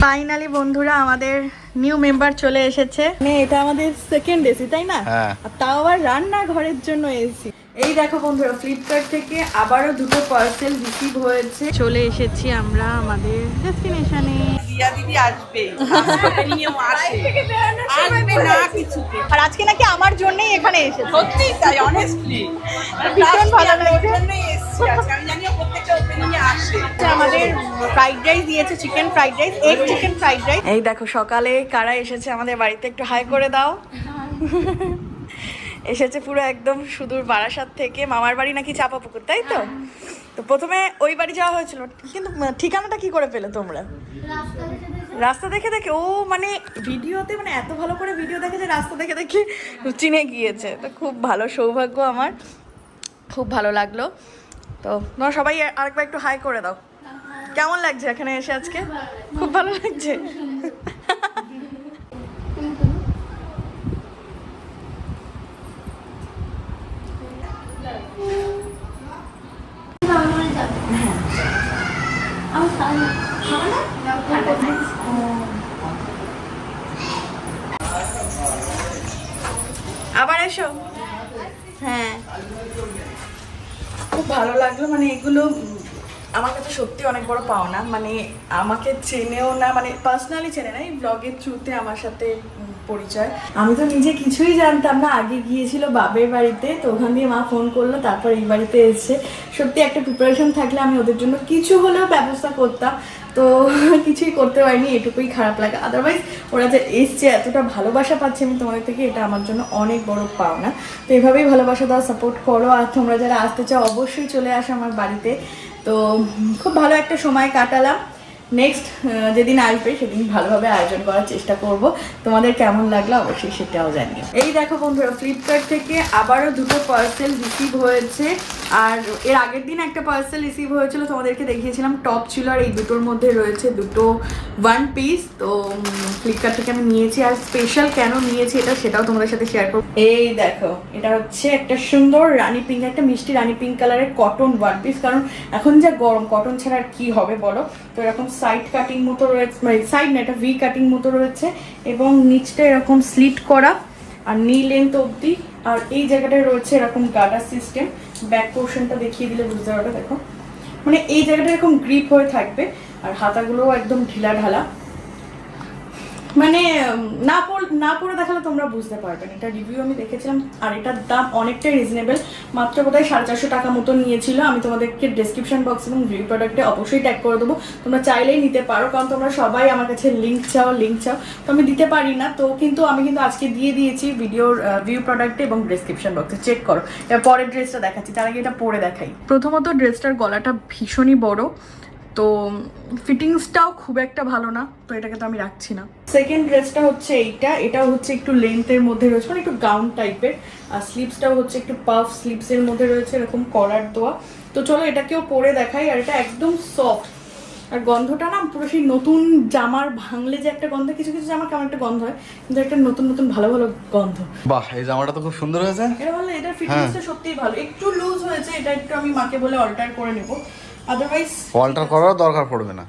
Finally বন্ধুরা আমাদের new member চলে এসেছে। মানে এটা আমাদের সেকেন্ড এসি তাই না? হ্যাঁ। আর তাও আবার রান্না ঘরের জন্য এসি এই দেখো বন্ধুরা ফ্লিপকার্ট থেকে আবারও দুটো পার্সেল রিসিভ হয়েছে। চলে এসেছি আমরা আমাদের ডেস্টিনেশনে রিয়া দিদি আসবে। আসে। আসবে না কিছুতে। আর আজকে নাকি আমার জন্যই এখানে এসেছে। সত্যি তাই অনেস্টলি ভীষণ ভালো লাগছে। জন্যই এসছি। আজকে আমি জানিও প্রত্যেকটা ওপেনিংয়ে আসে। হচ্ছে আমাদের ফ্রাইড রাইস দিয়েছে chicken fried rice egg chicken fried rice এই দেখো সকালে কারা এসেছে আমাদের বাড়িতে একটু হাই করে দাও। এসেছে পুরো একদম সুদূর বারাসাত থেকে। মামার বাড়ি নাকি চাপা পুকুর তাই তো? তো প্রথমে ওই বাড়ি যাওয়া হয়েছিল। কিন্তু ঠিকানাটা কি করে পেলে তোমরা? রাস্তা দেখে দেখে, ও মানে ভিডিওতে মানে এত ভালো করে ভিডিও দেখে যে রাস্তা দেখে দেখে চিনে গিয়েছে। তো খুব ভালো সৌভাগ্য আমার। খুব ভালো লাগল। তো তোমরা সবাই আরেকবার একটু হাই করে দাও। কেমন লাগছে এখানে এসে আজকে? খুব ভালো লাগছে আবার এসো হ্যাঁ খুব ভালো লাগল মানে এগুলো আমার কাছে সত্যি অনেক বড় পাওনা। মানে আমাকে চেনেও না মানে পার্সোনালি চেনে না এই ব্লগের থ্রুতে আমার সাথে পরিচয়। আমি তো নিজে কিছুই জানতাম না। আগে গিয়েছিল বাবের বাড়িতে, তো ওখান দিয়ে মা ফোন করল, তারপর এই বাড়িতে এসেছে। সত্যি একটা প্রিপারেশন থাকলে আমি ওদের জন্য কিছু হলেও ব্যবস্থা করতাম। তো কিছুই করতে পারিনি, এটুকুই খারাপ লাগে। আদারওয়াইজ ওরা যে এসছে, এতটা ভালোবাসা পাচ্ছে, আমি তোমাদের থেকে এটা আমার জন্য অনেক বড় পাওনা। তো এভাবেই ভালোবাসা দাও সাপোর্ট করো, আর তোমরা যারা আসতে চাও, অবশ্যই চলে আসো আমার বাড়িতে। তো খুব ভালো একটা সময় কাটালাম। নেক্সট যেদিন আসবে, সেদিন ভালোভাবে আয়োজন করার চেষ্টা করব। তোমাদের কেমন লাগল, অবশ্যই সেটাও জানিও। এই দেখো বন্ধুরা ফ্লিপকার্ট থেকে আবারও দুটো পার্সেল রিসিভ হয়েছে। আর এর আগের দিন একটা পার্সেল রিসিভ হয়েছিল, তোমাদেরকে দেখিয়েছিলাম। টপ ছিল আর এই দুটোর মধ্যে রয়েছে দুটো ওয়ান পিস তো ফ্লিপকার্ট থেকে আমি নিয়েছি। আর স্পেশাল কেন নিয়েছি এটা সেটাও তোমাদের সাথে শেয়ার করব। এই দেখো, এটা হচ্ছে একটা সুন্দর রানী পিঙ্ক একটা মিষ্টি রানী পিঙ্ক কালারের কটন ওয়ান পিস কারণ এখন যা গরম কটন ছাড়া আর কি হবে বলো? তো এরকম সাইড কাটিং মতো রয়েছে মানে সাইড না, এটা ভি কাটিং মতো রয়েছে। এবং নিচটা এরকম স্লিট করা, আর নি লেন্থ অবধি আর এই জায়গাটায় রয়েছে এরকম গাডার সিস্টেম ব্যাক পোর্শনটা দেখিয়ে দিলে বুঝতে পারবে, দেখো। মানে এই জায়গাটা এরকম গ্রিপ হয়ে থাকবে, আর হাতাগুলোও একদম ঢিলা ঢালা মানে না পড়, না পড়ে দেখালে তোমরা বুঝতে পারবে এটা রিভিউ আমি দেখেছিলাম, আর এটার দাম অনেকটাই রিজনেবল মাত্র বোধহয় সাড়ে চারশো টাকা মতো নিয়েছিল। আমি তোমাদেরকে ডেসক্রিপশন বক্স এবং রিভিউ প্রোডাক্টে অবশ্যই ট্যাগ করে দেবো। তোমরা চাইলেই নিতে পারো, কারণ তোমরা সবাই আমার কাছে লিঙ্ক চাও লিঙ্ক চাও। তো আমি দিতে পারি না, তো কিন্তু আমি কিন্তু আজকে দিয়ে দিয়েছি ভিডিওর ভিউ প্রোডাক্টে এবং ডেসক্রিপশন বক্সে চেক করো। এবার পরের ড্রেসটা দেখাচ্ছি, তার আগে এটা পরে দেখাই। প্রথমত ড্রেসটার গলাটা ভীষণই বড়, তো ফিটিংসটাও খুব একটা ভালো না, তো এটাকে তো আমি রাখছি না। সেকেন্ড ড্রেসটা হচ্ছে এইটা এটাও হচ্ছে একটু লেন্থের মধ্যে রয়েছে মানে একটু গাউন টাইপের আর স্লিভসটাও হচ্ছে একটু পাফ স্লিভসের মধ্যে রয়েছে এরকম কলার দেওয়া তো চলো এটাকেও পরে দেখাই আর এটা একদম সফট আর গন্ধটা না পুরো সেই নতুন জামার ভাঙলে যে একটা গন্ধ কিছু কিছু জামার কেমন একটা গন্ধ হয় কিন্তু একটা নতুন নতুন ভালো ভালো গন্ধ। বাহ এই জামাটা তো খুব সুন্দর হয়েছে। এটা বললে এটার ফিটিংসটা সত্যিই ভালো। একটু লুজ হয়েছে এটা একটু আমি মাকে বলে অল্টার করে নেব। আদারওয়াইজ অল্টার করার দরকার পড়বে না।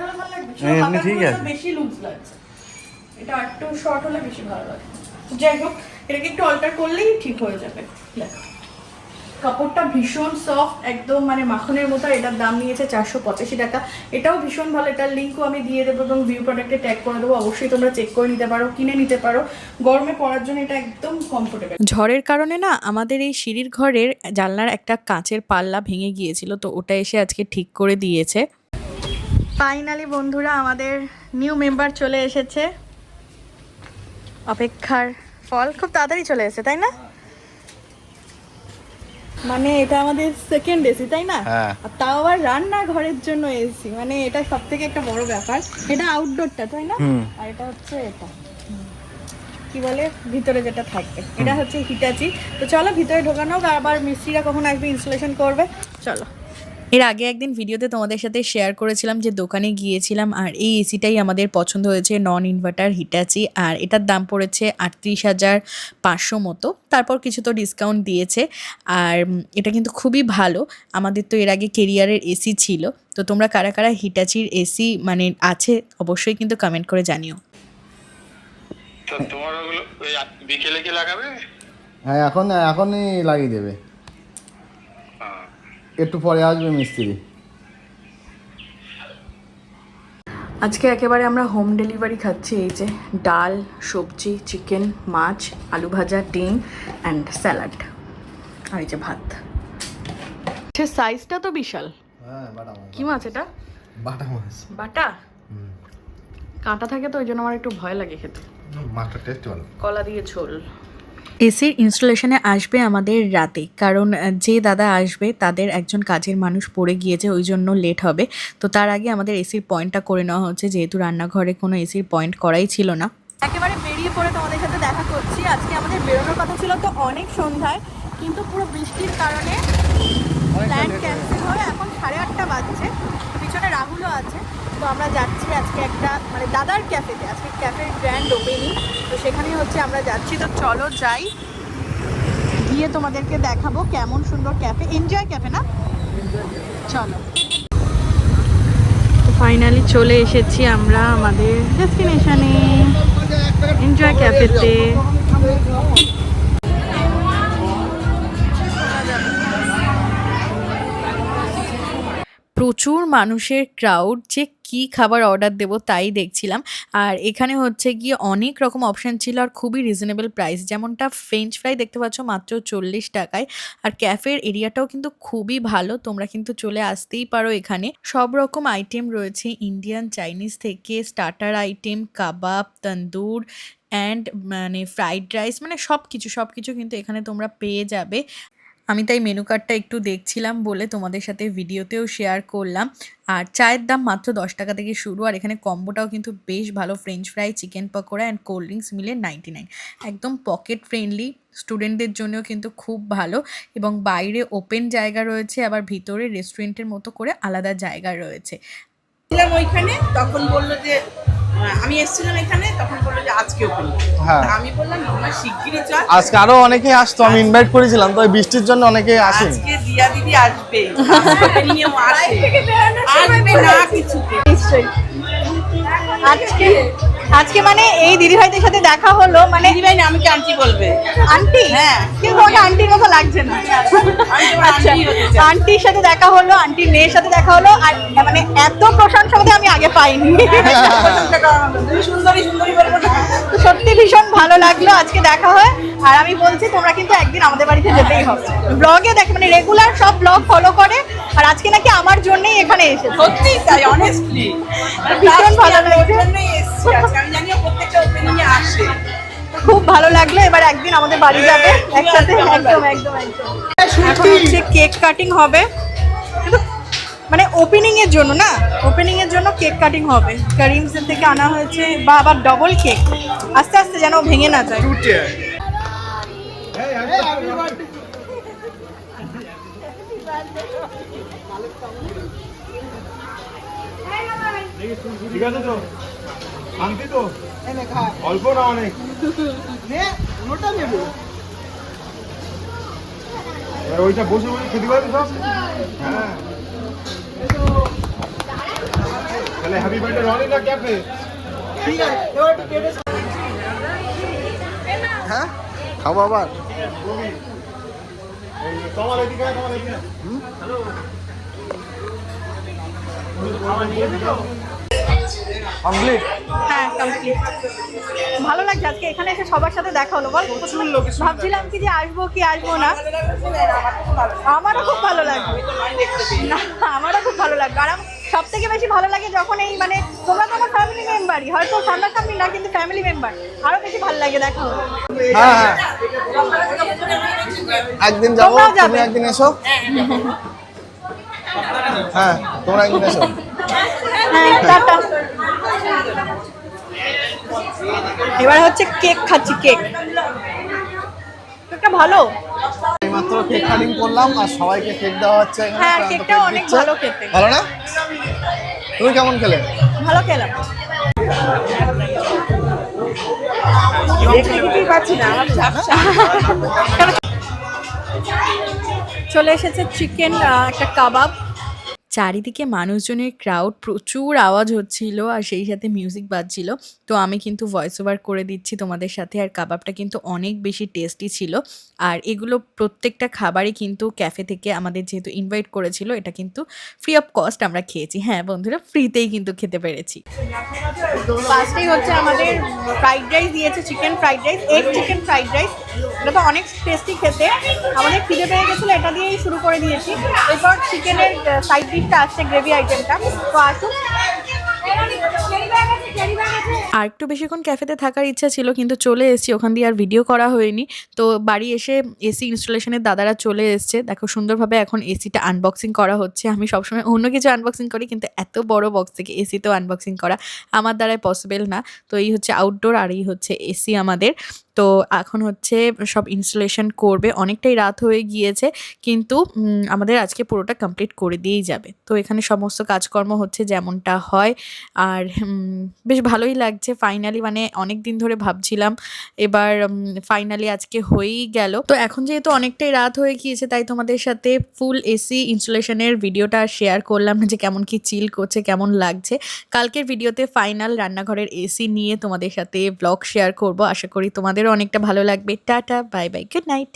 ভালো লাগবে। হ্যাঁ, এমনি ঠিক আছে। বেশি লুজ লাগছে। এটা একটু শর্ট হলে বেশি ভালো লাগে। যাই হোক এটাকে একটু অল্টার করলেই ঠিক হয়ে যাবে। দেখো কাপড়টা ভীষণ সফট একদম মানে মাখনের মতো এটার দাম নিয়েছে চারশো পঁচাশি টাকা। এটাও ভীষণ ভালো এটার লিঙ্কও আমি দিয়ে দেবো এবং ভিউ প্রোডাক্টে ট্যাগ করে দেবো। অবশ্যই তোমরা চেক করে নিতে পারো কিনে নিতে পারো। গরমে পরার জন্য এটা একদম কমফোর্টেবল ঝড়ের কারণে না আমাদের এই সিঁড়ির ঘরের জানলার একটা কাঁচের পাল্লা ভেঙে গিয়েছিল তো ওটা এসে আজকে ঠিক করে দিয়েছে। ফাইনালি বন্ধুরা আমাদের নিউ মেম্বার চলে এসেছে। অপেক্ষার ফল খুব তাড়াতাড়ি চলে এসেছে তাই না? মানে এটা আমাদের সেকেন্ড এসি তাই না? হ্যাঁ। আর তাও আবার রান্না ঘরের জন্য এসি মানে এটা সব থেকে একটা বড় ব্যাপার। এটা আউটডোরটা তাই না? আর এটা হচ্ছে এটা। কি বলে? ভিতরে যেটা থাকবে। এটা হচ্ছে হিটাচি তো চলো ভিতরে ঢোকানো আবার মিস্ত্রিরা কখন আসবে ইনস্টলেশন করবে। চলো। এর আগে একদিন ভিডিওতে তোমাদের সাথে শেয়ার করেছিলাম যে দোকানে গিয়েছিলাম আর এই এসিটাই আমাদের পছন্দ হয়েছে নন ইনভার্টার হিটাচি আর এটার দাম পড়েছে আটত্রিশ হাজার পাঁচশো মতো। তারপর কিছু তো ডিসকাউন্ট দিয়েছে আর এটা কিন্তু খুবই ভালো। আমাদের তো এর আগে কেরিয়ারের এসি ছিল। তো তোমরা কারা কারা হিটাচির এসি মানে আছে অবশ্যই কিন্তু কমেন্ট করে জানিও। তো তোমার ওগুলো বিকেলে কি লাগাবে? হ্যাঁ এখন এখনই লাগিয়ে দেবে। একটু পরে আসবে মিস্ত্রি। আজকে একেবারে আমরা হোম ডেলিভারি খাচ্ছি এই যে ডাল সবজি চিকেন মাছ আলু ভাজা ডিম অ্যান্ড স্যালাড আর এই যে ভাত। সে সাইজটা তো বিশাল। হ্যাঁ কি মাছ এটা? বাটা মাছ। বাটা? কাঁটা থাকে তো ওই জন্য আমার একটু ভয় লাগে খেতে। মাছটা টেস্ট ভালো। কলা দিয়ে ঝোল। এসির ইনস্টলেশনে আসবে আমাদের রাতে। কারণ যে দাদা আসবে তাদের একজন কাজের মানুষ পড়ে গিয়েছে ওই জন্য লেট হবে। তো তার আগে আমাদের এসির পয়েন্টটা করে নেওয়া হচ্ছে যেহেতু রান্নাঘরে কোনো এসির পয়েন্ট করাই ছিল না। একেবারে বেরিয়ে পড়ে তোমাদের সাথে দেখা করছি। আজকে আমাদের বেরোনোর কথা ছিল তো অনেক সন্ধ্যায় কিন্তু পুরো বৃষ্টির কারণে প্ল্যান ক্যান্সেল হয়ে এখন সাড়ে আটটা বাজছে। পিছনে রাহুলও আছে। তো আমরা যাচ্ছি আজকে একটা মানে দাদার ক্যাফেতে আজকে ক্যাফের গ্র্যান্ড ওপেনিং সেখানেই হচ্ছে আমরা যাচ্ছি। তো চলো যাই। গিয়ে তোমাদেরকে দেখাবো কেমন সুন্দর ক্যাফে এনজয় ক্যাফে না? চলো। ফাইনালি চলে এসেছি আমরা আমাদের ডেস্টিনেশনে এনজয় ক্যাফেতে প্রচুর মানুষের ক্রাউড যে কি খাবার অর্ডার দেবো তাই দেখছিলাম। আর এখানে হচ্ছে গিয়ে অনেক রকম অপশান ছিল আর খুবই রিজনেবল প্রাইস যেমনটা ফ্রেঞ্চ ফ্রাই দেখতে পাচ্ছ মাত্র চল্লিশ টাকায়। আর ক্যাফের এরিয়াটাও কিন্তু খুবই ভালো, তোমরা কিন্তু চলে আসতেই পারো এখানে। সব রকম আইটেম রয়েছে ইন্ডিয়ান চাইনিজ থেকে starter item kebab tandoor and মানে ফ্রাইড রাইস মানে সব কিছু সব কিছু কিন্তু এখানে তোমরা পেয়ে যাবে। আমি তাই মেনু কার্ডটা একটু দেখছিলাম বলে তোমাদের সাথে ভিডিওতেও শেয়ার করলাম। আর চায়ের দাম মাত্র দশ টাকা থেকে শুরু, আর এখানে কম্বোটাও কিন্তু বেশ ভালো। French fry chicken pakora and cold drinks মিলে নাইনটি নাইন একদম পকেট ফ্রেন্ডলি স্টুডেন্টদের জন্যও কিন্তু খুব ভালো। এবং বাইরে ওপেন জায়গা রয়েছে, আবার ভিতরে রেস্টুরেন্টের মতো করে আলাদা জায়গা রয়েছে। ওইখানে, তখন বলল যে আমি এসেছিলাম এখানে তখন বলল যে আজকে ওপেন হ্যাঁ। আমি বললাম তোমরা শিগগিরই চল। আজকে আরও অনেকেই আসতো আমি ইনভাইট করেছিলাম তো বৃষ্টির জন্য অনেকে আসে আজকে দিয়া দিদি আসবে। নিয়ম আসে। আসবে না কিছুতে। আজকে আজকে মানে এই দিদিভাইদের সাথে দেখা হলো মানে দিদিভাই না আমি আন্টি বলবে। আন্টি? হ্যাঁ। কিন্তু ওটা আন্টির মতো লাগছে না। আচ্ছা। আন্টির সাথে দেখা হলো আন্টির মেয়ের সাথে দেখা হলো আর মানে এত প্রশংসা আমি আগে পাইনি। সুন্দরী সুন্দরী বলব সত্যি ভীষণ ভালো লাগল আজকে দেখা হয়। আর আমি বলছি তোমরা কিন্তু একদিন আমাদের বাড়িতে যেতেই হবে। ব্লগে দেখে মানে রেগুলার সব ব্লগ ফলো করে আর আজকে নাকি আমার জন্যই এখানে এসেছে। সত্যি তাই অনেস্টলি ভীষণ ভালো লাগছে। জন্যই এসছি আজকে আমি জানি প্রত্যেকটা ওপেনিং এ আসে। খুব ভালো লাগল এবার একদিন আমাদের বাড়ি যাবে। একসাথে একদম একদম একদম। এখন হচ্ছে কেক কাটিং হবে। কিন্তু মানে ওপেনিং এর জন্য না? ওপেনিং এর জন্য কেক কাটিং হবে। কারিমস থেকে আনা হয়েছে বা আবার ডবল কেক আস্তে আস্তে যেন ভেঙে না যায়। ঠিক আছে তো? শান্তি তো? অল্প না অনেক? এবার ওইটা বসে বসে খেতে পারবি সব? হ্যাঁ। তাহলে হ্যাপি বার্থডে রনি না ক্যাফে? হ্যাঁ? খাব আবার? তোমার এদিকে তোমার এদিকে। আয়। কমপ্লিট হ্যাঁ কমপ্লিট ভালো লাগছে আজকে এখানে এসে সবার সাথে দেখা হলো। বল ভাবছিলাম কি যে আসব কি আসব না। আমারও খুব ভালো লাগবে। না আমারও খুব ভালো লাগবে। আর সব থেকে বেশি ভালো লাগে যখন এই মানে তোমরা তো আমার ফ্যামিলি মেম্বারই হয়তো সামনাসামনি না কিন্তু ফ্যামিলি মেম্বার আরও বেশি ভালো লাগে দেখা। হলো হ্যাঁ হ্যাঁ। একদিন যাব তুমি একদিন এসো। হ্যাঁ তোমরা একদিন এসো। হ্যাঁ টাটা। এবার হচ্ছে কেক খাচ্ছি কেক। কেকটা ভালো? মাত্র কেক কাটিং করলাম আর সবাইকে কেক দেওয়া হচ্ছে হ্যাঁ, কেকটা অনেক ভালো খেতে। ভালো না? তুমি কেমন খেলে? ভালো খেলাম। চলে এসেছে চিকেন একটা কাবাব। চারিদিকে মানুষজনের ক্রাউড প্রচুর আওয়াজ হচ্ছিল আর সেই সাথে মিউজিক বাজছিল। তো আমি কিন্তু ভয়েস ওভার করে দিচ্ছি তোমাদের সাথে। আর কাবাবটা কিন্তু অনেক বেশি টেস্টি ছিল। আর এগুলো প্রত্যেকটা খাবারই কিন্তু ক্যাফে থেকে আমাদের যেহেতু ইনভাইট করেছিল, এটা কিন্তু ফ্রি অফ কস্ট আমরা খেয়েছি। হ্যাঁ বন্ধুরা ফ্রিতেই কিন্তু খেতে পেরেছি। ফার্স্টেই হচ্ছে আমাদের ফ্রাইড রাইস দিয়েছে chicken fried rice egg chicken fried rice এটা তো অনেক টেস্টি খেতে। আমাদের খিদে পেয়ে গেছিল, এটা দিয়েই শুরু করে দিয়েছি। এরপর চিকেনের সাইড ডিশটা আসছে গ্রেভি আইটেমটা তো আসুন আর একটু বেশিক্ষণ ক্যাফেতে থাকার ইচ্ছা ছিল, কিন্তু চলে এসেছি। ওখান দিয়ে আর ভিডিও করা হয়নি। তো বাড়ি এসে এসি ইনস্টলেশনের দাদারা চলে এসছে। দেখো, সুন্দরভাবে এখন এসিটা আনবক্সিং করা হচ্ছে। আমি সবসময় অন্য কিছু আনবক্সিং করি, কিন্তু এত বড় বক্স থেকে এসিতেও আনবক্সিং করা আমার দ্বারাই পসিবল না। তো এই হচ্ছে আউটডোর আর এই হচ্ছে এসি আমাদের। তো এখন হচ্ছে সব ইনস্টলেশন করবে। অনেকটাই রাত হয়ে গিয়েছে, কিন্তু আমাদের আজকে পুরোটা কমপ্লিট করে দিয়েই যাবে। তো এখানে সমস্ত কাজকর্ম হচ্ছে যেমনটা হয়। আর বেশ ভালোই লাগছে ফাইনালি মানে অনেক দিন ধরে ভাবছিলাম, এবার ফাইনালি আজকে হয়েই গেল। তো এখন যেহেতু অনেকটাই রাত হয়ে গিয়েছে, তাই তোমাদের সাথে ফুল এসি ইনস্টলেশনের ভিডিওটা শেয়ার করলাম যে কেমন কি চিল করছে, কেমন লাগছে। কালকের ভিডিওতে ফাইনাল রান্নাঘরের এসি নিয়ে তোমাদের সাথে ব্লগ শেয়ার করব। আশা করি তোমাদেরও অনেকটা ভালো লাগবে। Tata bye bye good night